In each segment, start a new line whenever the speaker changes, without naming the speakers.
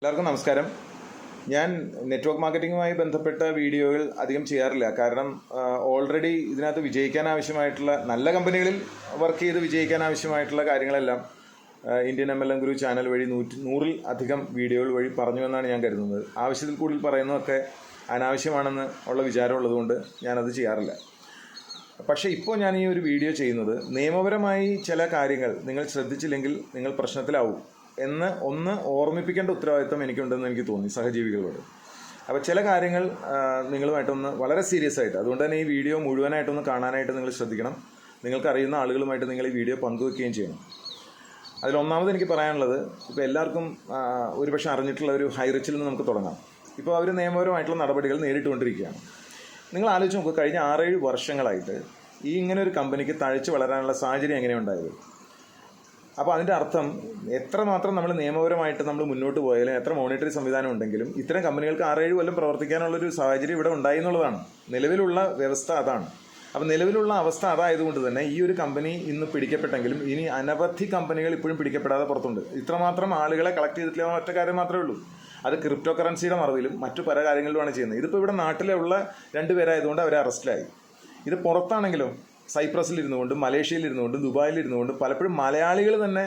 എല്ലാവർക്കും നമസ്കാരം. ഞാൻ നെറ്റ്വർക്ക് മാർക്കറ്റിംഗുമായി ബന്ധപ്പെട്ട വീഡിയോകൾ അധികം ചെയ്യാറില്ല. കാരണം ഓൾറെഡി ഇതിനകത്ത് വിജയിക്കാൻ ആവശ്യമായിട്ടുള്ള നല്ല കമ്പനികളിൽ വർക്ക് ചെയ്ത് വിജയിക്കാൻ ആവശ്യമായിട്ടുള്ള കാര്യങ്ങളെല്ലാം Indian M L M guru channel വഴി നൂറ്റി നൂറിൽ അധികം വീഡിയോകൾ വഴി പറഞ്ഞു എന്നാണ് ഞാൻ കരുതുന്നത്. ആവശ്യത്തിൽ കൂടുതൽ പറയുന്നതൊക്കെ അനാവശ്യമാണെന്ന് ഉള്ള വിചാരമുള്ളതുകൊണ്ട് ഞാനത് ചെയ്യാറില്ല. പക്ഷേ ഇപ്പോൾ ഞാൻ ഈ ഒരു വീഡിയോ ചെയ്യുന്നത് നിയമപരമായി ചില കാര്യങ്ങൾ നിങ്ങൾ ശ്രദ്ധിച്ചില്ലെങ്കിൽ നിങ്ങൾ പ്രശ്നത്തിലാവും. എന്ന് ഒന്ന് ഓർമ്മിപ്പിക്കേണ്ട ഉത്തരവാദിത്വം എനിക്കുണ്ടെന്ന് എനിക്ക് തോന്നി സഹജീവികളോട്. അപ്പോൾ ചില കാര്യങ്ങൾ നിങ്ങളുമായിട്ടൊന്ന് വളരെ സീരിയസ് ആയിട്ട് അതുകൊണ്ട് തന്നെ ഈ വീഡിയോ മുഴുവനായിട്ടൊന്ന് കാണാനായിട്ട് നിങ്ങൾ ശ്രദ്ധിക്കണം. നിങ്ങൾക്ക് അറിയുന്ന ആളുകളുമായിട്ട് നിങ്ങൾ ഈ വീഡിയോ പങ്കുവെക്കുകയും ചെയ്യണം. അതിലൊന്നാമത് എനിക്ക് പറയാനുള്ളത് ഇപ്പോൾ എല്ലാവർക്കും ഒരു ഒരുപക്ഷെ അറിഞ്ഞിട്ടുള്ള ഒരു ഹൈറിച്ചിൽ നിന്ന് നമുക്ക് തുടങ്ങാം. ഇപ്പോൾ അവർ നിയമപരമായിട്ടുള്ള നടപടികൾ നേരിട്ടുകൊണ്ടിരിക്കുകയാണ്. നിങ്ങൾ ആലോചിച്ച് നോക്കുക കഴിഞ്ഞ ആറേഴ് വർഷങ്ങളായിട്ട് ഈ ഇങ്ങനെ ഒരു കമ്പനിക്ക് തഴച്ചു വളരാനുള്ള സാഹചര്യം എങ്ങനെയുണ്ടായത്? അപ്പോൾ അതിന്റെ അർത്ഥം എത്രമാത്രം നമ്മൾ നിയമപരമായിട്ട് നമ്മൾ മുന്നോട്ട് പോയാലും എത്ര മോണിറ്ററി സംവിധാനം ഉണ്ടെങ്കിലും ഇത്തരം കമ്പനികൾക്ക് ആറേഴ് കൊല്ലം പ്രവർത്തിക്കാനുള്ളൊരു സാഹചര്യം ഇവിടെ ഉണ്ടായി എന്നുള്ളതാണ്. നിലവിലുള്ള വ്യവസ്ഥ അതാണ്. അപ്പോൾ നിലവിലുള്ള അവസ്ഥ അതായതുകൊണ്ട് തന്നെ ഈ ഒരു കമ്പനി ഇന്ന് പിടിക്കപ്പെട്ടെങ്കിലും ഇനി അനവധി കമ്പനികൾ ഇപ്പോഴും പിടിക്കപ്പെടാതെ പുറത്തുണ്ട്. ഇത്രമാത്രം ആളുകളെ കളക്ട് ചെയ്തിട്ടില്ല ഒറ്റ കാര്യം മാത്രമേ ഉള്ളൂ. അത് ക്രിപ്റ്റോ കറൻസിയുടെ മറവിലും മറ്റു പല കാര്യങ്ങളിലുമാണ് ചെയ്യുന്നത്. ഇതിപ്പോൾ ഇവിടെ നാട്ടിലുള്ള രണ്ടുപേരായതുകൊണ്ട് അവരെ അറസ്റ്റിലായി ഇത് പുറത്താണെങ്കിലോ സൈപ്രസിൽ ഇരുന്നുകൊണ്ടും മലേഷ്യയിൽ ഇരുന്നുകൊണ്ടും ദുബായിൽ ഇരുന്നുകൊണ്ടും പലപ്പോഴും മലയാളികൾ തന്നെ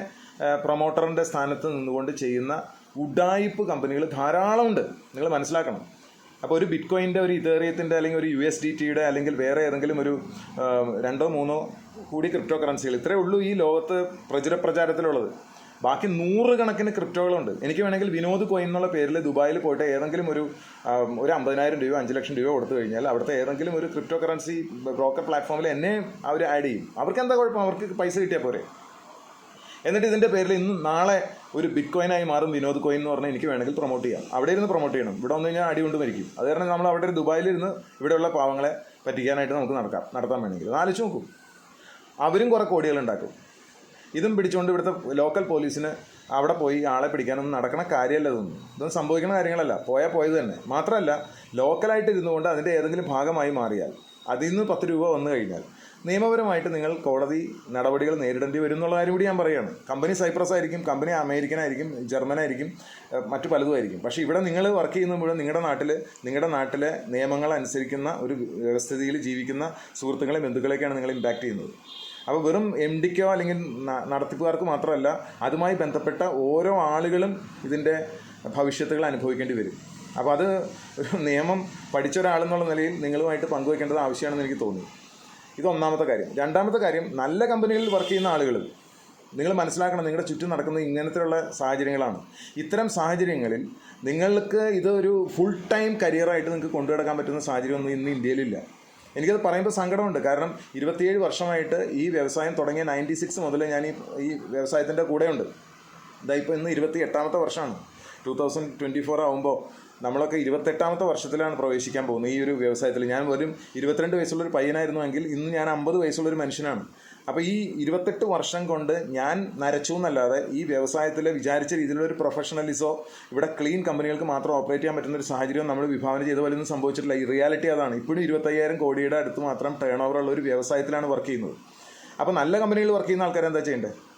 പ്രൊമോട്ടറിന്റെ സ്ഥാനത്ത് നിന്നുകൊണ്ട് ചെയ്യുന്ന ഉഡായിപ്പ് കമ്പനികൾ ധാരാളമുണ്ട്. നിങ്ങൾ മനസ്സിലാക്കണം. അപ്പോൾ ഒരു ബിറ്റ് കോയിന്റെ ഒരു ഇതേറിയത്തിന്റെ അല്ലെങ്കിൽ ഒരു യു എസ് ഡി ടിയുടെ അല്ലെങ്കിൽ വേറെ ഏതെങ്കിലും ഒരു രണ്ടോ മൂന്നോ കൂടി ക്രിപ്റ്റോ കറൻസികൾ ഇത്രയേ ഉള്ളൂ ഈ ലോകത്ത് പ്രചുര പ്രചാരത്തിലുള്ളത് ബാക്കി നൂറുകണക്കിന് ക്രിപ്റ്റോകളുണ്ട്. എനിക്ക് വേണമെങ്കിൽ വിനോദ് കോയിൻ എന്നുള്ള പേരിൽ ദുബായിൽ പോയിട്ട് ഏതെങ്കിലും ഒരു ഒരു അമ്പതിനായിരം രൂപ അഞ്ച് ലക്ഷം രൂപ കൊടുത്തു കഴിഞ്ഞാൽ അവിടുത്തെ ഏതെങ്കിലും ഒരു ക്രിപ്റ്റോ കറൻസി ബ്രോക്കർ പ്ലാറ്റ്ഫോമിൽ എന്നെ അവർ ആഡ് ചെയ്യും. അവർക്ക് എന്താ കുഴപ്പം? അവർക്ക് പൈസ കിട്ടിയാൽ പോരെ. എന്നിട്ട് ഇതിന്റെ പേരിൽ ഇന്ന് നാളെ ഒരു ബിറ്റ് കോയിനായി മാറും വിനോദ് കോയിൻ എന്ന് പറഞ്ഞാൽ എനിക്ക് വേണമെങ്കിൽ പ്രൊമോട്ട് ചെയ്യാം. അവിടെ ഇരുന്ന് പ്രൊമോട്ട് ചെയ്യണം. ഇവിടെ വന്നു കഴിഞ്ഞാൽ അടി കൊണ്ട് മരിക്കും അത് കാരണം നമ്മൾ അവിടെ ഒരു ദുബായിലിരുന്ന് ഇവിടെയുള്ള പാവങ്ങളെ പറ്റിക്കാനായിട്ട് നമുക്ക് നടക്കാം. നടത്താൻ വേണമെങ്കിൽ. ആലോചിച്ച് നോക്കും. അവരും കുറേ കോടികൾ ഉണ്ടാക്കും. ഇതും പിടിച്ചുകൊണ്ട് ഇവിടുത്തെ ലോക്കൽ പോലീസിന് അവിടെ പോയി ആളെ പിടിക്കാനൊന്നും നടക്കണ കാര്യമല്ല ഇതൊന്നും. ഇതൊന്നും സംഭവിക്കുന്ന കാര്യങ്ങളല്ല. പോയാൽ പോയത് തന്നെ. മാത്രമല്ല ലോക്കലായിട്ട് ഇരുന്നുകൊണ്ട് അതിന്റെ ഏതെങ്കിലും ഭാഗമായി മാറിയാൽ അതിൽ നിന്ന് പത്ത് രൂപ വന്നു കഴിഞ്ഞാൽ നിയമപരമായിട്ട് നിങ്ങൾ കോടതി നടപടികൾ നേരിടേണ്ടി വരും എന്നുള്ള കാര്യം കൂടി ഞാൻ പറയുകയാണ് കമ്പനി സൈപ്രസ് ആയിരിക്കും കമ്പനി അമേരിക്കൻ ആയിരിക്കും ജർമ്മൻ ആയിരിക്കും മറ്റു പലതും ആയിരിക്കും. പക്ഷേ ഇവിടെ നിങ്ങൾ വർക്ക് ചെയ്യുന്ന മുഴുവൻ നിങ്ങളുടെ നാട്ടിൽ നിങ്ങളുടെ നാട്ടിലെ നിയമങ്ങൾ അനുസരിക്കുന്ന ഒരു വ്യവസ്ഥിതിയിൽ ജീവിക്കുന്ന സുഹൃത്തുക്കളെ ബന്ധുക്കളെയൊക്കെയാണ് നിങ്ങൾ ഇമ്പാക്റ്റ് ചെയ്യുന്നത്. അപ്പോൾ വെറും എം ഡിക്കോ അല്ലെങ്കിൽ നടത്തിപ്പുകാർക്ക് മാത്രമല്ല അതുമായി ബന്ധപ്പെട്ട ഓരോ ആളുകളും ഇതിന്റെ ഭവിഷ്യത്തുകൾ അനുഭവിക്കേണ്ടി വരും. അപ്പോൾ അത് ഒരു നിയമം പഠിച്ച ഒരാളെന്നുള്ള നിലയിൽ നിങ്ങളുമായിട്ട് പങ്കുവയ്ക്കേണ്ടത് ആവശ്യമാണെന്ന് എനിക്ക് തോന്നി. ഇത് ഒന്നാമത്തെ കാര്യം. രണ്ടാമത്തെ കാര്യം നല്ല കമ്പനികളിൽ വർക്ക് ചെയ്യുന്ന ആളുകൾ നിങ്ങൾ മനസ്സിലാക്കണം നിങ്ങളുടെ ചുറ്റും നടക്കുന്ന ഇങ്ങനത്തെയുള്ള സാഹചര്യങ്ങളാണ്. ഇത്തരം സാഹചര്യങ്ങളിൽ നിങ്ങൾക്ക് ഇതൊരു ഫുൾ ടൈം കരിയറായിട്ട് നിങ്ങൾക്ക് കൊണ്ടുനടക്കാൻ പറ്റുന്ന സാഹചര്യമൊന്നും ഇന്ന് ഇന്ത്യയിലില്ല. എനിക്കത് പറയുമ്പോൾ സങ്കടമുണ്ട്. കാരണം ഇരുപത്തിയേഴ് വർഷമായിട്ട് ഈ വ്യവസായം തുടങ്ങിയ നയന്റി സിക്സ് മുതൽ ഞാൻ ഈ ഈ വ്യവസായത്തിന്റെ കൂടെയുണ്ട്. ഇതാ ഇപ്പോൾ ഇന്ന് ഇരുപത്തി എട്ടാമത്തെ വർഷമാണ്. ടൂ തൗസൻഡ് ട്വന്റി ഫോർ ആകുമ്പോൾ നമ്മളൊക്കെ ഇരുപത്തെട്ടാമത്തെ വർഷത്തിലാണ് പ്രവേശിക്കാൻ പോകുന്നത് ഈ ഒരു വ്യവസായത്തിൽ. ഞാൻ വരും ഇരുപത്തിരണ്ട് വയസ്സുള്ളൊരു പയ്യനായിരുന്നുവെങ്കിൽ ഇന്ന് ഞാൻ അമ്പത് വയസ്സുള്ളൊരു മനുഷ്യനാണ്. അപ്പോൾ ഈ ഇരുപത്തെട്ട് വർഷം കൊണ്ട് ഞാൻ നരച്ചു എന്നല്ലാതെ ഈ വ്യവസായത്തിൽ വിചാരിച്ച രീതിയിലുള്ള ഒരു പ്രൊഫഷണലിസോ ഇവിടെ ക്ലീൻ കമ്പനികൾക്ക് മാത്രം ഓപ്പറേറ്റ് ചെയ്യാൻ പറ്റുന്ന ഒരു സാഹചര്യം നമ്മൾ വിഭാവന ചെയ്ത പോലെ ഒന്നും സംഭവിച്ചിട്ടില്ല. ഈ റിയാലിറ്റി അതാണ്. ഇപ്പോഴും ഇരുപത്തയ്യായിരം കോടിയുടെ അടുത്ത് മാത്രം ടേൺ ഓവർ ഉള്ള ഒരു വ്യവസായത്തിലാണ് വർക്ക് ചെയ്യുന്നത്. അപ്പോൾ നല്ല കമ്പനികളിൽ വർക്ക് ചെയ്യുന്ന ആൾക്കാർ എന്താ ചെയ്യേണ്ടത്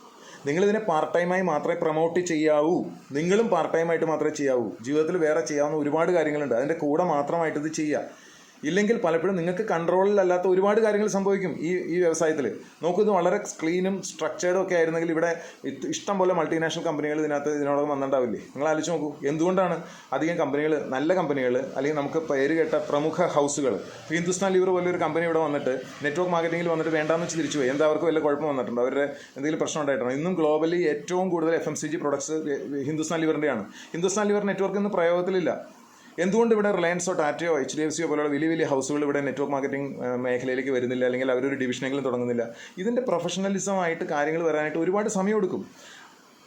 നിങ്ങളിതിനെ പാർട്ട് ടൈമായി മാത്രമേ പ്രൊമോട്ട് ചെയ്യാവൂ. നിങ്ങളും പാർട്ട് ടൈമായിട്ട് മാത്രമേ ചെയ്യാവൂ. ജീവിതത്തിൽ വേറെ ചെയ്യാവുന്ന ഒരുപാട് കാര്യങ്ങളുണ്ട്. അതിന്റെ കൂടെ മാത്രമായിട്ട് ഇത് ചെയ്യുക. ഇല്ലെങ്കിൽ പലപ്പോഴും നിങ്ങൾക്ക് കൺട്രോളിൽ അല്ലാത്ത ഒരുപാട് കാര്യങ്ങൾ സംഭവിക്കും ഈ ഈ വ്യവസായത്തിൽ നോക്കുന്നത് വളരെ ക്ലീനും സ്ട്രക്ചേർഡും ഒക്കെ ആയിരുന്നെങ്കിൽ ഇവിടെ ഇഷ്ടം പോലെ മൾട്ടിനാഷണൽ കമ്പനികൾ ഇതിനകത്ത് ഇതിനോടൊപ്പം വന്നിട്ടുണ്ടാവില്ലേ? നിങ്ങൾ ആലോചിച്ച് നോക്കൂ എന്തുകൊണ്ടാണ് അധികം കമ്പനികൾ നല്ല കമ്പനികൾ അല്ലെങ്കിൽ നമുക്ക് പേര് കേട്ട പ്രമുഖ ഹൗസുകൾ ഹിന്ദുസ്ഥാൻ ലിവർ പോലൊരു കമ്പനി ഇവിടെ വന്നിട്ട് നെറ്റ്വർക്ക് മാർക്കറ്റിംഗിൽ വന്നിട്ട് വേണ്ടാന്ന് വെച്ച് തിരിച്ചു പോയി. എന്താ അവർക്ക് വല്ല കുഴപ്പം വന്നിട്ടുണ്ട്? അവരുടെ എന്തെങ്കിലും പ്രശ്നം ഉണ്ടായിട്ടുണ്ട്? ഇന്നും ഗ്ലോബലി ഏറ്റവും കൂടുതൽ F M C G products Hindustan ലിവറിന്റെയാണ് Hindustan liver network ഇന്ന് പ്രയോഗത്തിലില്ല. എന്തുകൊണ്ട് ഇവിടെ റിലയൻസോ ടാറ്റയോ എച്ച് ഡി എഫ് സിയോ പോലുള്ള വലിയ വലിയ ഹൗസുകൾ ഇവിടെ നെറ്റ്വർക്ക് മാർക്കറ്റിംഗ് മേഖലയിലേക്ക് വരുന്നില്ല? അല്ലെങ്കിൽ അവരൊരു ഡിവിഷനെങ്കിലും തുടങ്ങുന്നില്ല? ഇതിന്റെ പ്രൊഫഷണലിസമായിട്ട് കാര്യങ്ങൾ വരാനായിട്ട് ഒരുപാട് സമയം എടുക്കും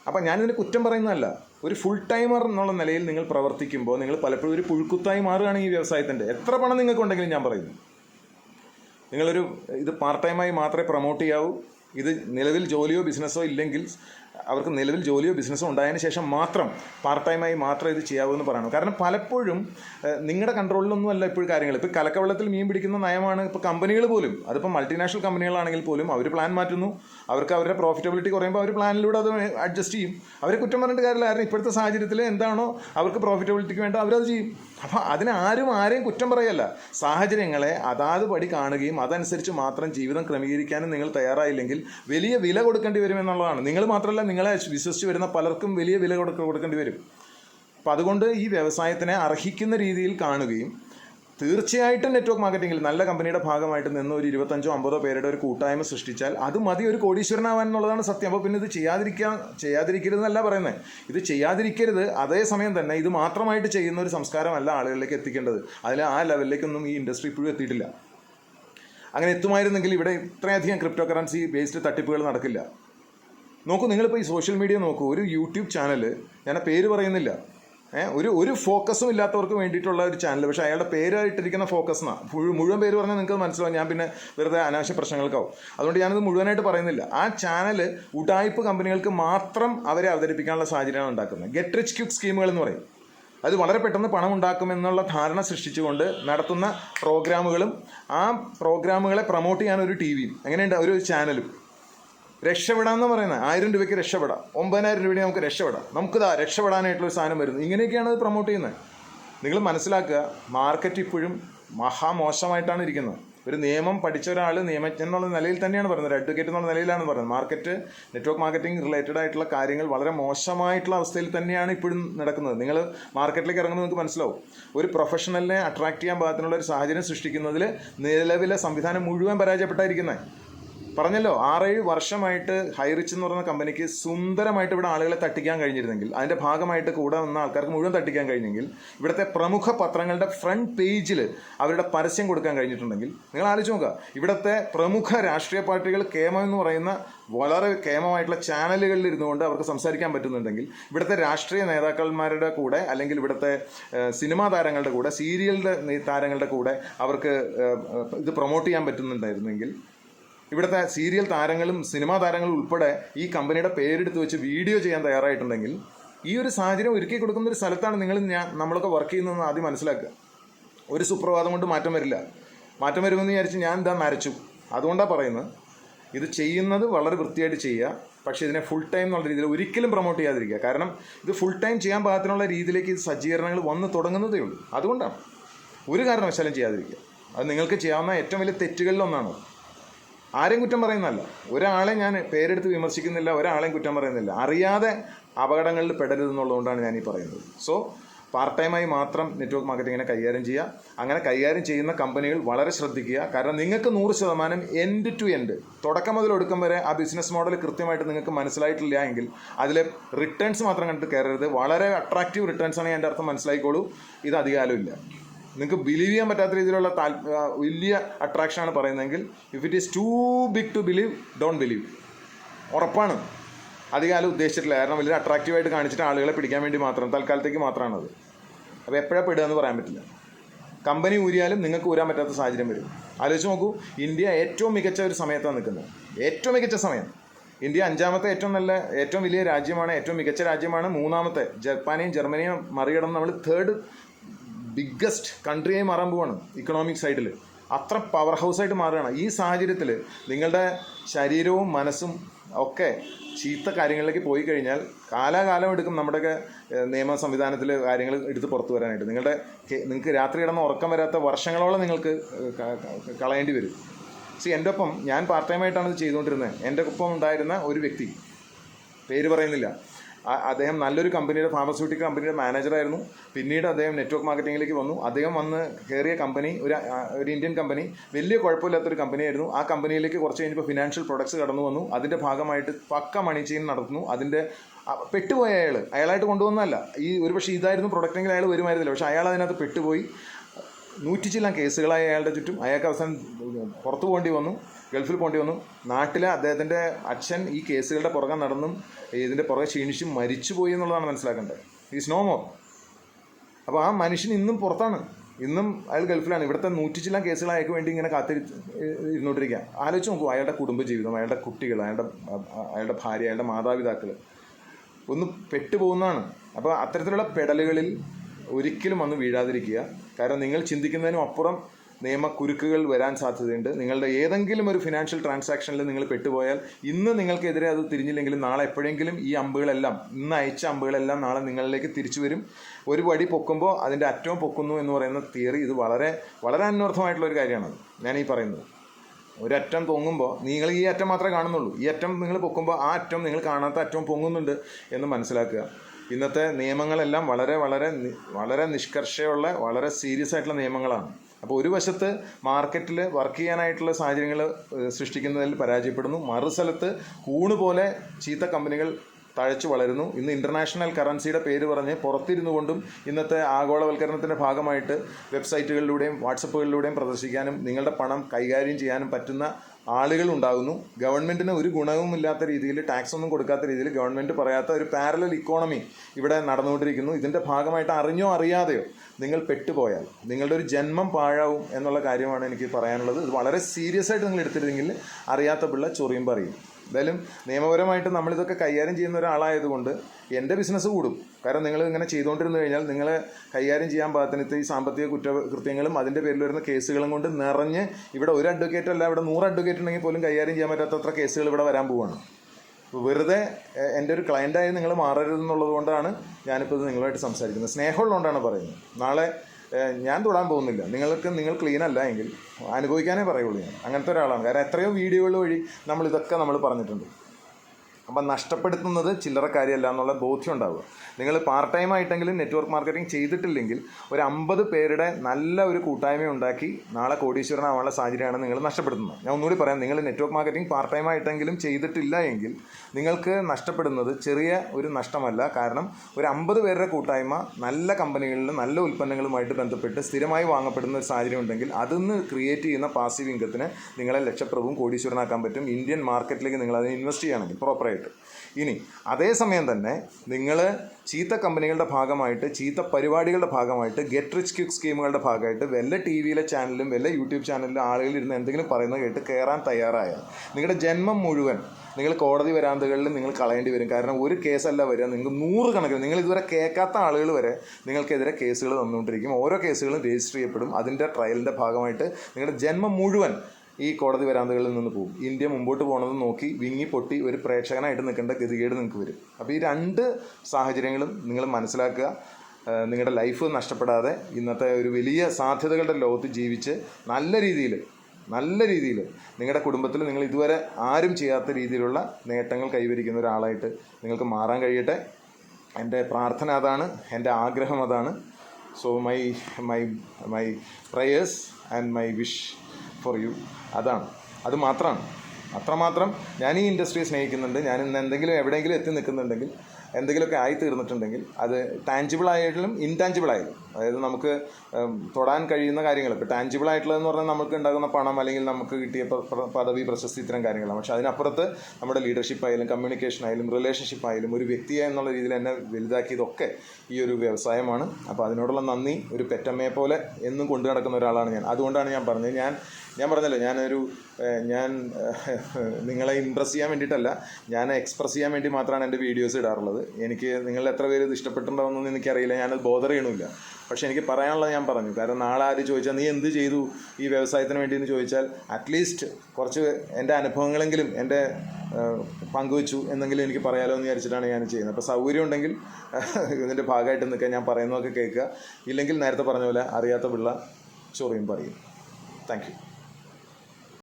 അപ്പം ഞാനിതിന് കുറ്റം പറയുന്നതല്ല. ഒരു ഫുൾ ടൈമർ എന്നുള്ള നിലയിൽ നിങ്ങൾ പ്രവർത്തിക്കുമ്പോൾ നിങ്ങൾ പലപ്പോഴും ഒരു പുഴുക്കുത്തായി മാറുകയാണ് ഈ വ്യവസായത്തിന്റെ എത്ര പണം നിങ്ങൾക്കുണ്ടെങ്കിലും ഞാൻ പറയുന്നു. നിങ്ങളൊരു ഇത് പാർട്ട് ടൈമായി മാത്രമേ പ്രൊമോട്ട് ചെയ്യാവൂ. ഇത് നിലവിൽ ജോലിയോ ബിസിനസ്സോ ഇല്ലെങ്കിൽ അവർക്ക് നിലവിൽ ജോലിയോ ബിസിനസ്സോ ഉണ്ടായതിനു ശേഷം മാത്രം പാർട്ട് ടൈമായി മാത്രം ഇത് ചെയ്യാവൂ എന്ന് പറയണം. കാരണം പലപ്പോഴും നിങ്ങളുടെ കൺട്രോളിലൊന്നും അല്ല ഇപ്പോൾ കാര്യങ്ങൾ ഇപ്പോൾ കലക്കവെള്ളത്തിൽ മീൻ പിടിക്കുന്ന നയമാണ് ഇപ്പോൾ കമ്പനികൾ പോലും. അതിപ്പോൾ മൾട്ടിനാഷണൽ കമ്പനികളാണെങ്കിൽ പോലും അവർ പ്ലാൻ മാറ്റുന്നു. അവർക്ക് അവരുടെ പ്രോഫിറ്റബിലിറ്റി കുറയുമ്പോൾ അവർ പ്ലാനിലൂടെ അത് അഡ്ജസ്റ്റ് ചെയ്യും. അവരെ കുറ്റം പറഞ്ഞിട്ട് കാര്യമില്ല. കാരണം ഇപ്പോഴത്തെ സാഹചര്യത്തിൽ എന്താണോ അവർക്ക് പ്രോഫിറ്റബിലിറ്റിക്ക് വേണ്ട അവരത് ചെയ്യും. അപ്പോൾ അതിന് ആരും ആരെയും കുറ്റം പറയല്ല. സാഹചര്യങ്ങളെ അതാത് പടി കാണുകയും അതനുസരിച്ച് മാത്രം ജീവിതം ക്രമീകരിക്കാനും നിങ്ങൾ തയ്യാറായില്ലെങ്കിൽ വലിയ വില കൊടുക്കേണ്ടി വരും എന്നുള്ളതാണ്. നിങ്ങൾ മാത്രമല്ല നിങ്ങളെ വിശ്വസിച്ച് വരുന്ന പലർക്കും വലിയ വില കൊടുക്ക കൊടുക്കേണ്ടി വരും. അപ്പം അതുകൊണ്ട് ഈ വ്യവസായത്തിനെ അർഹിക്കുന്ന രീതിയിൽ കാണുകയും തീർച്ചയായിട്ടും നെറ്റ്വർക്ക് മാർക്കറ്റിംഗിൽ നല്ല കമ്പനിയുടെ ഭാഗമായിട്ട് നിന്ന് ഒരു ഇരുപത്തഞ്ചോ അമ്പതോ പേരുടെ ഒരു കൂട്ടായ്മ സൃഷ്ടിച്ചാൽ അത് മതി ഒരു കോടീശ്വരനാവാൻ എന്നുള്ളതാണ് സത്യം. അപ്പോൾ പിന്നെ ഇത് ചെയ്യാതിരിക്കാൻ ചെയ്യാതിരിക്കരുത് എന്നല്ല പറയുന്നത് ഇത് ചെയ്യാതിരിക്കരുത്. അതേസമയം തന്നെ ഇത് മാത്രമായിട്ട് ചെയ്യുന്ന ഒരു സംസ്കാരമല്ല ആളുകളിലേക്ക് എത്തിക്കേണ്ടത്. അതിൽ ആ ലെവലിലേക്കൊന്നും ഈ ഇൻഡസ്ട്രി ഇപ്പോഴും എത്തിയിട്ടില്ല. അങ്ങനെ എത്തുമായിരുന്നെങ്കിൽ ഇവിടെ ഇത്രയധികം ക്രിപ്റ്റോ കറൻസി ബേസ്ഡ് തട്ടിപ്പുകൾ നടക്കില്ല. നോക്കൂ നിങ്ങളിപ്പോൾ ഈ സോഷ്യൽ മീഡിയ നോക്കൂ. ഒരു യൂട്യൂബ് ചാനൽ ഞാൻ പേര് പറയുന്നില്ല. ഒരു ഒരു ഫോക്കസും ഇല്ലാത്തവർക്ക് വേണ്ടിയിട്ടുള്ള ഒരു ചാനൽ പക്ഷേ അയാളുടെ പേരായിട്ടിരിക്കുന്ന ഫോക്കസ് എന്നാ മുഴുവൻ പേര് പറഞ്ഞാൽ നിങ്ങൾക്ക് മനസ്സിലാവും. ഞാൻ പിന്നെ വെറുതെ അനാവശ്യ പ്രശ്നങ്ങൾക്കാവും. അതുകൊണ്ട് ഞാനത് മുഴുവനായിട്ട് പറയുന്നില്ല. ആ ചാനൽ ഉടായ്പ് കമ്പനികൾക്ക് മാത്രം അവരെ അവതരിപ്പിക്കാനുള്ള സാഹചര്യമാണ് ഉണ്ടാക്കുന്നത്. ഗെറ്റ് റിച്ച് ക്യുക്ക് സ്കീമുകൾ എന്ന് പറയും. അത് വളരെ പെട്ടെന്ന് പണം ഉണ്ടാക്കുമെന്നുള്ള ധാരണ സൃഷ്ടിച്ചുകൊണ്ട് നടത്തുന്ന പ്രോഗ്രാമുകളും ആ പ്രോഗ്രാമുകളെ പ്രൊമോട്ട് ചെയ്യാൻ ഒരു ടി വിയും അങ്ങനെയുണ്ട് ഒരു ചാനലും രക്ഷപ്പെടാന്ന് പറയുന്നത് ആയിരം രൂപയ്ക്ക് രക്ഷപ്പെടാം. ഒമ്പതിനായിരം രൂപയ്ക്ക് നമുക്ക് രക്ഷപ്പെടാം. നമുക്കിതാ രക്ഷപ്പെടാനായിട്ടുള്ള സാധനം വരുന്നു ഇങ്ങനെയൊക്കെയാണ് അത് പ്രൊമോട്ട് ചെയ്യുന്നത്. നിങ്ങൾ മനസ്സിലാക്കുക മാർക്കറ്റ് ഇപ്പോഴും മഹാമോശമായിട്ടാണ് ഇരിക്കുന്നത്. ഒരു നിയമം പഠിച്ച ഒരാൾ നിയമജ്ഞൻ എന്നുള്ള നിലയിൽ തന്നെയാണ് പറയുന്നത്. ഒരു അഡ്വക്കേറ്റ് എന്നുള്ള നിലയിലാണ് പറയുന്നത്. മാർക്കറ്റ് നെറ്റ്വർക്ക് മാർക്കറ്റിംഗ് റിലേറ്റഡ് ആയിട്ടുള്ള കാര്യങ്ങൾ വളരെ മോശമായിട്ടുള്ള അവസ്ഥയിൽ തന്നെയാണ് ഇപ്പോഴും നടക്കുന്നത്. നിങ്ങൾ മാർക്കറ്റിലേക്ക് ഇറങ്ങുന്നത് നിങ്ങൾക്ക് മനസ്സിലാവും. ഒരു പ്രൊഫഷണലിനെ അട്രാക്ട് ചെയ്യാൻ പാകത്തിനുള്ള ഒരു സാഹചര്യം സൃഷ്ടിക്കുന്നതിൽ നിലവിലെ സംവിധാനം മുഴുവൻ പരാജയപ്പെട്ടായിരിക്കുന്നത് പറഞ്ഞല്ലോ ആറേഴ് വർഷമായിട്ട് ഹൈറിച്ച് എന്ന് പറയുന്ന കമ്പനിക്ക് സുന്ദരമായിട്ട് ഇവിടെ ആളുകളെ തട്ടിക്കാൻ കഴിഞ്ഞിരുന്നെങ്കിൽ അതിന്റെ ഭാഗമായിട്ട് കൂടെ വന്ന ആൾക്കാർക്ക് മുഴുവൻ തട്ടിക്കാൻ കഴിഞ്ഞെങ്കിൽ ഇവിടുത്തെ പ്രമുഖ പത്രങ്ങളുടെ ഫ്രണ്ട് പേജിൽ അവരുടെ പരസ്യം കൊടുക്കാൻ കഴിഞ്ഞിട്ടുണ്ടെങ്കിൽ നിങ്ങൾ ആലോചിച്ച് നോക്കുക ഇവിടുത്തെ പ്രമുഖ രാഷ്ട്രീയ പാർട്ടികൾ കേമം എന്ന് പറയുന്ന വളരെ കേമമായിട്ടുള്ള ചാനലുകളിൽ ഇരുന്നുകൊണ്ട് അവർക്ക് സംസാരിക്കാൻ പറ്റുന്നുണ്ടെങ്കിൽ ഇവിടുത്തെ രാഷ്ട്രീയ നേതാക്കന്മാരുടെ കൂടെ അല്ലെങ്കിൽ ഇവിടുത്തെ സിനിമാ താരങ്ങളുടെ കൂടെ സീരിയലിന്റെ താരങ്ങളുടെ കൂടെ അവർക്ക് ഇത് പ്രൊമോട്ട് ചെയ്യാൻ പറ്റുന്നുണ്ടായിരുന്നെങ്കിൽ ഇവിടുത്തെ സീരിയൽ താരങ്ങളും സിനിമാ താരങ്ങളും ഉൾപ്പെടെ ഈ കമ്പനിയുടെ പേരെടുത്ത് വെച്ച് വീഡിയോ ചെയ്യാൻ തയ്യാറായിട്ടുണ്ടെങ്കിൽ ഈ ഒരു സാഹചര്യം ഒരുക്കി കൊടുക്കുന്ന ഒരു സ്ഥലത്താണ് നിങ്ങൾ ഞാൻ നമ്മളൊക്കെ വർക്ക് ചെയ്യുന്നതെന്ന് ആദ്യം മനസ്സിലാക്കുക. ഒരു സുപ്രഭാതം കൊണ്ട് മാറ്റം വരില്ല. മാറ്റം വരുമെന്ന് വിചാരിച്ച് ഞാൻ എന്താ മരച്ചു അതുകൊണ്ടാണ് പറയുന്നത്. ഇത് ചെയ്യുന്നത് വളരെ വൃത്തിയായിട്ട് ചെയ്യുക. പക്ഷേ ഇതിനെ ഫുൾ ടൈം എന്നുള്ള രീതിയിൽ ഒരിക്കലും പ്രൊമോട്ട് ചെയ്യാതിരിക്കുക. കാരണം ഇത് ഫുൾ ടൈം ചെയ്യാൻ പാകത്തിനുള്ള രീതിയിലേക്ക് ഇത് സജ്ജീകരണങ്ങൾ വന്ന് തുടങ്ങുന്നതേ ഉള്ളൂ. അതുകൊണ്ടാണ്. ഒരു കാരണവശാലും ചെയ്യാതിരിക്കുക. അത് നിങ്ങൾക്ക് ചെയ്യാവുന്ന ഏറ്റവും വലിയ തെറ്റുകളിലൊന്നാണ് ആരെയും കുറ്റം പറയുന്നതല്ല. ഒരാളെ ഞാൻ പേരെടുത്ത് വിമർശിക്കുന്നില്ല ഒരാളെയും കുറ്റം പറയുന്നില്ല. അറിയാതെ അപകടങ്ങളിൽ പെടരുതെന്നുള്ളതുകൊണ്ടാണ് ഞാനീ പറയുന്നത്. സോ പാർട്ട് ടൈമായി മാത്രം നെറ്റ്വർക്ക് മാർക്കറ്റിങ്ങിനെ കൈകാര്യം ചെയ്യുക. അങ്ങനെ കൈകാര്യം ചെയ്യുന്ന കമ്പനികൾ വളരെ ശ്രദ്ധിക്കുക. കാരണം നിങ്ങൾക്ക് നൂറ് ശതമാനം എൻഡ് ടു എൻഡ് തുടക്കം മുതൽ ഒടുക്കം വരെ ആ ബിസിനസ് മോഡൽ കൃത്യമായിട്ട് നിങ്ങൾക്ക് മനസ്സിലായിട്ടില്ല എങ്കിൽ അതിലെ റിട്ടേൺസ് മാത്രം കണ്ടിട്ട് കയറരുത്. വളരെ അട്രാക്റ്റീവ് റിട്ടേൺസ് ആണ് എന്റെ അർത്ഥം മനസ്സിലായിക്കോളൂ. ഇത് അധികാലമില്ല നിങ്ങൾക്ക് ബിലീവ് ചെയ്യാൻ പറ്റാത്ത രീതിയിലുള്ള വലിയ അട്രാക്ഷനാണ് പറയുന്നതെങ്കിൽ if it is too big to believe don't believe ഉറപ്പാണ്. അധികാലം ഉദ്ദേശിച്ചിട്ടില്ല. കാരണം വലിയ അട്രാക്റ്റീവായിട്ട് കാണിച്ചിട്ട് ആളുകളെ പിടിക്കാൻ വേണ്ടി മാത്രം തൽക്കാലത്തേക്ക് മാത്രമാണത് അപ്പോൾ എപ്പോഴാണ് പെടുക എന്ന് പറയാൻ പറ്റില്ല. കമ്പനി ഊരിയാലും നിങ്ങൾക്ക് ഊരാൻ പറ്റാത്ത സാഹചര്യം വരും. ആലോചിച്ച് നോക്കൂ ഇന്ത്യ ഏറ്റവും മികച്ച ഒരു സമയത്താണ് നിൽക്കുന്നത്. ഏറ്റവും മികച്ച സമയം. ഇന്ത്യ അഞ്ചാമത്തെ ഏറ്റവും നല്ല ഏറ്റവും വലിയ രാജ്യമാണ് ഏറ്റവും മികച്ച രാജ്യമാണ് മൂന്നാമത്തെ. ജപ്പാനെയും ജർമ്മനിയും മറികടന്ന് നമ്മൾ തേർഡ് ബിഗ്ഗസ്റ്റ് കൺട്രിയായി മാറാൻ പോവാണ് ഇക്കണോമിക് സൈഡിൽ അത്ര പവർ ഹൗസ് ഹൗസായിട്ട് മാറുകയാണ്. ഈ സാഹചര്യത്തിൽ നിങ്ങളുടെ ശരീരവും മനസ്സും ഒക്കെ ചീത്ത കാര്യങ്ങളിലേക്ക് പോയി കഴിഞ്ഞാൽ കാലാകാലം എടുക്കും നമ്മുടെയൊക്കെ നിയമ സംവിധാനത്തിൽ കാര്യങ്ങൾ എടുത്ത് പുറത്തു വരാനായിട്ട്. നിങ്ങളുടെ നിങ്ങൾക്ക് രാത്രി കിടന്ന് ഉറക്കം വരാത്ത വർഷങ്ങളോളം നിങ്ങൾക്ക് കളയേണ്ടി വരും. സി എന്റെ ഒപ്പം ഞാൻ പാർട്ട് ടൈമായിട്ടാണ് ഇത് ചെയ്തുകൊണ്ടിരുന്നത്. എന്റെ ഒപ്പം ഉണ്ടായിരുന്ന ഒരു വ്യക്തി പേര് പറയുന്നില്ല. അദ്ദേഹം നല്ലൊരു കമ്പനിയുടെ ഫാർമസ്യൂട്ടിക്കൽ കമ്പനിയുടെ മാനേജറായിരുന്നു പിന്നീട് അദ്ദേഹം നെറ്റ്വർക്ക് മാർക്കറ്റിംഗിലേക്ക് വന്നു. അദ്ദേഹം വന്ന് കയറിയ കമ്പനി ഒരു ഒരു ഇന്ത്യൻ കമ്പനി വലിയ കുഴപ്പമില്ലാത്തൊരു കമ്പനിയായിരുന്നു ആ കമ്പനിയിലേക്ക് കുറച്ച് കഴിഞ്ഞപ്പോൾ ഫിനാൻഷ്യൽ പ്രൊഡക്ട്സ് കടന്നു വന്നു. അതിന്റെ ഭാഗമായിട്ട് പക്ക മണി ചെയിൻ നടത്തുന്നു. അതിന്റെ പെട്ടുപോയ അയാൾ അയാളായിട്ട് കൊണ്ടുവന്നല്ല ഈ ഒരുപക്ഷെ ഇതായിരുന്നു പ്രൊഡക്റ്റെങ്കിൽ അയാൾ വരുമായിരുന്നില്ല. പക്ഷേ അയാൾ അതിനകത്ത് പെട്ടുപോയി. നൂറ്റി ചില്ലാം കേസുകളായ അയാളുടെ ചുറ്റും. അയാൾക്ക് അവസാനം പുറത്തു പോകേണ്ടി വന്നു. ഗൾഫിൽ പോകേണ്ടി വന്നു. നാട്ടിലെ അദ്ദേഹത്തിന്റെ അച്ഛൻ ഈ കേസുകളുടെ പുറകെ നടന്നും ഇതിന്റെ പുറകെ ക്ഷീണിച്ചും മരിച്ചുപോയി എന്നുള്ളതാണ് മനസ്സിലാക്കേണ്ടത്. ഈസ് നോ മോർ അപ്പോൾ ആ മനുഷ്യൻ ഇന്നും പുറത്താണ്. ഇന്നും അയാൾ ഗൾഫിലാണ്. ഇവിടുത്തെ നൂറ്റി ചില കേസുകളായക്ക് വേണ്ടി ഇങ്ങനെ കാത്തിരി ഇരുന്നോണ്ടിരിക്കുക ആലോചിച്ച് നോക്കൂ അയാളുടെ കുടുംബജീവിതം അയാളുടെ കുട്ടികൾ അയാളുടെ അയാളുടെ ഭാര്യ അയാളുടെ മാതാപിതാക്കൾ ഒന്ന് പെട്ടുപോകുന്നതാണ്. അപ്പോൾ അത്തരത്തിലുള്ള പെടലുകളിൽ ഒരിക്കലും വന്ന് വീഴാതിരിക്കുക. കാരണം നിങ്ങൾ ചിന്തിക്കുന്നതിനും അപ്പുറം നിയമക്കുരുക്കുകൾ വരാൻ സാധ്യതയുണ്ട്. നിങ്ങളുടെ ഏതെങ്കിലും ഒരു ഫിനാൻഷ്യൽ ട്രാൻസാക്ഷനിൽ നിങ്ങൾ പെട്ടുപോയാൽ ഇന്ന് നിങ്ങൾക്കെതിരെ അത് തിരിഞ്ഞില്ലെങ്കിലും നാളെ എപ്പോഴെങ്കിലും ഈ അമ്പുകളെല്ലാം ഇന്ന് അയച്ച അമ്പുകളെല്ലാം നാളെ നിങ്ങളിലേക്ക് തിരിച്ചു വരും. ഒരു വടി പൊക്കുമ്പോൾ അതിന്റെ അറ്റവും പൊക്കുന്നു എന്ന് പറയുന്ന തിയറി ഇത് വളരെ വളരെ അന്വർത്ഥമായിട്ടുള്ള ഒരു കാര്യമാണ്. ഞാൻ ഈ പറയുന്നത്. ഒരറ്റം പൊങ്ങുമ്പോൾ നിങ്ങൾ ഈ അറ്റം മാത്രമേ കാണുന്നുള്ളൂ. ഈ അറ്റം നിങ്ങൾ പൊക്കുമ്പോൾ ആ അറ്റം നിങ്ങൾ കാണാത്ത അറ്റവും പൊങ്ങുന്നുണ്ട് എന്ന് മനസ്സിലാക്കുക. ഇന്നത്തെ നിയമങ്ങളെല്ലാം വളരെ വളരെ വളരെ നിഷ്കർഷയുള്ള വളരെ സീരിയസ് ആയിട്ടുള്ള നിയമങ്ങളാണ്. അപ്പോൾ ഒരു വശത്ത് മാർക്കറ്റിൽ വർക്ക് ചെയ്യാനായിട്ടുള്ള സാഹചര്യങ്ങൾ സൃഷ്ടിക്കുന്നതിൽ പരാജയപ്പെടുന്നു. മറുസ്ഥലത്ത് കൂണ് പോലെ ചീത്ത കമ്പനികൾ തഴച്ചു വളരുന്നു. ഇന്ന് ഇന്റർനാഷണൽ കറൻസിയുടെ പേര് പറഞ്ഞ് പുറത്തിരുന്നു കൊണ്ടും ഇന്നത്തെ ആഗോളവൽക്കരണത്തിന്റെ ഭാഗമായിട്ട് വെബ്സൈറ്റുകളിലൂടെയും വാട്സപ്പുകളിലൂടെയും പ്രദർശിക്കാനും നിങ്ങളുടെ പണം കൈകാര്യം ചെയ്യാനും പറ്റുന്ന ആളുകൾ ഉണ്ടാകുന്നു ഗവൺമെന്റിന് ഒരു ഗുണവുമില്ലാത്ത രീതിയിൽ ടാക്സ് ഒന്നും കൊടുക്കാത്ത രീതിയിൽ ഗവൺമെന്റ് പറയാത്ത ഒരു പാരലൽ ഇക്കോണമി ഇവിടെ നടന്നുകൊണ്ടിരിക്കുന്നു. ഇതിന്റെ ഭാഗമായിട്ട് അറിഞ്ഞോ അറിയാതെയോ നിങ്ങൾ പെട്ടുപോയാൽ നിങ്ങളുടെ ഒരു ജന്മം പാഴാവും എന്നുള്ള കാര്യമാണ് എനിക്ക് പറയാനുള്ളത്. ഇത് വളരെ സീരിയസ് ആയിട്ട് നിങ്ങൾ എടുത്തിരുന്നെങ്കിൽ അറിയാത്ത പിള്ള ചൊറിയും പറയും. എന്തായാലും നിയമപരമായിട്ട് നമ്മളിതൊക്കെ കൈകാര്യം ചെയ്യുന്ന ഒരാളായതുകൊണ്ട് എന്റെ ബിസിനസ് കൂടും. കാരണം നിങ്ങൾ ഇങ്ങനെ ചെയ്തുകൊണ്ടിരുന്നു കഴിഞ്ഞാൽ നിങ്ങളെ കൈകാര്യം ചെയ്യാൻ പാകത്തിനത്തെ ഈ സാമ്പത്തിക കുറ്റകൃത്യങ്ങളും അതിന്റെ പേരിൽ വരുന്ന കേസുകളും കൊണ്ട് നിറഞ്ഞ് ഇവിടെ ഒരു അഡ്വക്കേറ്റ് അല്ല ഇവിടെ നൂറ് അഡ്വക്കേറ്റ് ഉണ്ടെങ്കിൽ പോലും കൈകാര്യം ചെയ്യാൻ പറ്റാത്തത്ര കേസുകൾ ഇവിടെ വരാൻ പോവാണ്. വെറുതെ എന്റെ ഒരു ക്ലയന്റായി നിങ്ങൾ മാറരുതെന്നുള്ളത് കൊണ്ടാണ് ഞാനിപ്പോൾ ഇത് നിങ്ങളുമായിട്ട് സംസാരിക്കുന്നത്. സ്നേഹമുള്ളതുകൊണ്ടാണ് പറയുന്നത്. നാളെ ഞാൻ തൊടാൻ പോകുന്നില്ല. നിങ്ങൾക്ക് നിങ്ങൾ ക്ലീൻ അല്ല എങ്കിൽ അനുഭവിക്കാനേ പറയുള്ളൂ ഞാൻ. അങ്ങനത്തെ ഒരാളാണ്. കാരണം എത്രയോ വീഡിയോകൾ വഴി നമ്മൾ ഇതൊക്കെ നമ്മൾ പറഞ്ഞിട്ടുണ്ട്. അപ്പം നഷ്ടപ്പെടുത്തുന്നത് ചില്ലറ കാര്യമല്ല എന്നുള്ള ബോധ്യം ഉണ്ടാവുക. നിങ്ങൾ പാർട്ട് ടൈം ആയിട്ടെങ്കിലും നെറ്റ്വർക്ക് മാർക്കറ്റിംഗ് ചെയ്തിട്ടില്ലെങ്കിൽ ഒരു അമ്പത് പേരുടെ നല്ല ഒരു കൂട്ടായ്മ ഉണ്ടാക്കി നാളെ കോടീശ്വരനാവാനുള്ള സാഹചര്യമാണ് നിങ്ങൾ നഷ്ടപ്പെടുത്തുന്നത്. ഞാൻ ഒന്നുകൂടി പറയാം നിങ്ങൾ നെറ്റ്വർക്ക് മാർക്കറ്റിംഗ് പാർട്ട് ടൈം ആയിട്ടെങ്കിലും ചെയ്തിട്ടില്ല എങ്കിൽ നിങ്ങൾക്ക് നഷ്ടപ്പെടുന്നത് ചെറിയ ഒരു നഷ്ടമല്ല. കാരണം ഒരു അമ്പത് പേരുടെ കൂട്ടായ്മ നല്ല കമ്പനികളിൽ നല്ല ഉൽപ്പന്നങ്ങളുമായിട്ട് ബന്ധപ്പെട്ട് സ്ഥിരമായി വാങ്ങപ്പെടുന്ന ഒരു സാഹചര്യം ഉണ്ടെങ്കിൽ അതിന്ന് ക്രിയേറ്റ് ചെയ്യുന്ന പാസീവ് ഇൻകത്തിന് നിങ്ങളെ ലക്ഷപ്രഭവും കോടീശ്വരനാക്കാൻ പറ്റും. ഇന്ത്യൻ മാർക്കറ്റിലേക്ക് നിങ്ങൾ അതിന് ഇൻവെസ്റ്റ് ചെയ്യുകയാണെങ്കിൽ പ്രോപ്പറായിട്ട് ഇനി അതേസമയം തന്നെ നിങ്ങൾ ചീത്ത കമ്പനികളുടെ ഭാഗമായിട്ട് ചീത്ത പരിപാടികളുടെ ഭാഗമായിട്ട് ഗെറ്റ് റിച്ച് ക്വിക്ക് സ്കീമുകളുടെ ഭാഗമായിട്ട് വല്ല ടി വിയിലെ ചാനലിലും വല്ല യൂട്യൂബ് ചാനലിലും ആളുകൾ ഇരുന്ന് എന്തെങ്കിലും പറയുന്നത് കേട്ട് കയറാൻ തയ്യാറായാൽ നിങ്ങളുടെ ജന്മം മുഴുവൻ നിങ്ങൾ കോടതി വരാന്തകളിൽ നിങ്ങൾ കളയേണ്ടി വരും. കാരണം ഒരു കേസല്ല വരിക നിങ്ങൾക്ക് നൂറ് കണക്കിന് നിങ്ങൾ ഇതുവരെ കേൾക്കാത്ത ആളുകൾ വരെ നിങ്ങൾക്കെതിരെ കേസുകൾ തന്നുകൊണ്ടിരിക്കും ഓരോ കേസുകളും രജിസ്റ്റർ ചെയ്യപ്പെടും. അതിന്റെ ട്രയലിന്റെ ഭാഗമായിട്ട് നിങ്ങളുടെ ജന്മം മുഴുവൻ ഈ കോടതി വരാന്തകളിൽ നിന്ന് പോകും. ഇന്ത്യ മുമ്പോട്ട് പോകണത് നോക്കി വിങ്ങി പൊട്ടി ഒരു പ്രേക്ഷകനായിട്ട് നിൽക്കേണ്ട ഗതികേട് നിങ്ങൾക്ക് വരും. അപ്പോൾ ഈ രണ്ട് സാഹചര്യങ്ങളും നിങ്ങൾ മനസ്സിലാക്കുക. നിങ്ങളുടെ ലൈഫ് നഷ്ടപ്പെടാതെ ഇന്നത്തെ ഒരു വലിയ സാധ്യതകളുടെ ലോകത്ത് ജീവിച്ച് നല്ല രീതിയിൽ നല്ല രീതിയിൽ നിങ്ങളുടെ കുടുംബത്തിൽ നിങ്ങൾ ഇതുവരെ ആരും ചെയ്യാത്ത രീതിയിലുള്ള നേട്ടങ്ങൾ കൈവരിക്കുന്ന ഒരാളായിട്ട് നിങ്ങൾക്ക് മാറാൻ കഴിയട്ടെ. എന്റെ പ്രാർത്ഥന അതാണ് എന്റെ ആഗ്രഹം അതാണ്. So my my my prayers and my wish for you അതാണ്. അത് മാത്രമാണ്. അത്രമാത്രം ഞാൻ ഈ ഇൻഡസ്ട്രിയെ സ്നേഹിക്കുന്നുണ്ട്. ഞാൻ ഇന്ന് എന്തെങ്കിലും എവിടെയെങ്കിലും എത്തി നിൽക്കുന്നുണ്ടെങ്കിൽ എന്തെങ്കിലുമൊക്കെ ആയി തീർന്നിട്ടുണ്ടെങ്കിൽ അത് ടാഞ്ചിബിൾ ആയാലും ഇൻടാഞ്ചിബിൾ ആയാലും അതായത് നമുക്ക് തൊടാൻ കഴിയുന്ന കാര്യങ്ങൾ ഇപ്പോൾ ടാഞ്ചിബിൾ ആയിട്ടുള്ളതെന്ന് പറഞ്ഞാൽ നമുക്ക് ഉണ്ടാകുന്ന പണം അല്ലെങ്കിൽ നമുക്ക് കിട്ടിയ പദവി പ്രശസ്തി ഇത്തരം കാര്യങ്ങളാണ്. പക്ഷെ അതിനപ്പുറത്ത് നമ്മുടെ ലീഡർഷിപ്പ് ആയാലും കമ്മ്യൂണിക്കേഷൻ ആയാലും റിലേഷൻഷിപ്പ് ആയാലും ഒരു വ്യക്തിയെ എന്നുള്ള രീതിയിൽ എന്നെ വലുതാക്കിയതൊക്കെ ഈ ഒരു വ്യവസായമാണ്. അപ്പോൾ അതിനോടുള്ള നന്ദി. ഒരു പെറ്റമ്മയെ പോലെ എന്നും കൊണ്ടു നടക്കുന്ന ഒരാളാണ് ഞാൻ. അതുകൊണ്ടാണ് ഞാൻ പറഞ്ഞത്. ഞാൻ ഞാൻ പറഞ്ഞല്ലോ ഞാനൊരു ഞാൻ നിങ്ങളെ ഇമ്പ്രസ് ചെയ്യാൻ വേണ്ടിയിട്ടല്ല ഞാൻ എക്സ്പ്രസ് ചെയ്യാൻ വേണ്ടി മാത്രമാണ് എന്റെ വീഡിയോസ് ഇടാറുള്ളത്. എനിക്ക് നിങ്ങൾ എത്ര പേര് ഇത് ഇഷ്ടപ്പെട്ടിട്ടുണ്ടാവുമെന്നൊന്നും എനിക്കറിയില്ല ഞാനത് ബോധർ ചെയ്യണമില്ല. പക്ഷേ എനിക്ക് പറയാനുള്ളത് ഞാൻ പറഞ്ഞു കാരണം നാളെ ആര് ചോദിച്ചാൽ നീ എന്ത് ചെയ്തു ഈ വ്യവസായത്തിന് വേണ്ടി? എന്ന് ചോദിച്ചാൽ അറ്റ്ലീസ്റ്റ് കുറച്ച് എന്റെ അനുഭവങ്ങളെങ്കിലും എന്റെ പങ്കുവച്ചു എന്നെങ്കിലും എനിക്ക് പറയാലോ എന്ന് വിചാരിച്ചിട്ടാണ് ഞാൻ ചെയ്യുന്നത്. അപ്പോൾ സൗകര്യം ഉണ്ടെങ്കിൽ ഇതിന്റെ ഭാഗമായിട്ട് നിൽക്കാൻ ഞാൻ പറയുന്നതൊക്കെ കേൾക്കുക. ഇല്ലെങ്കിൽ നേരത്തെ പറഞ്ഞ പോലെ അറിയാത്ത പിള്ള ചോറിയും പറയും. താങ്ക്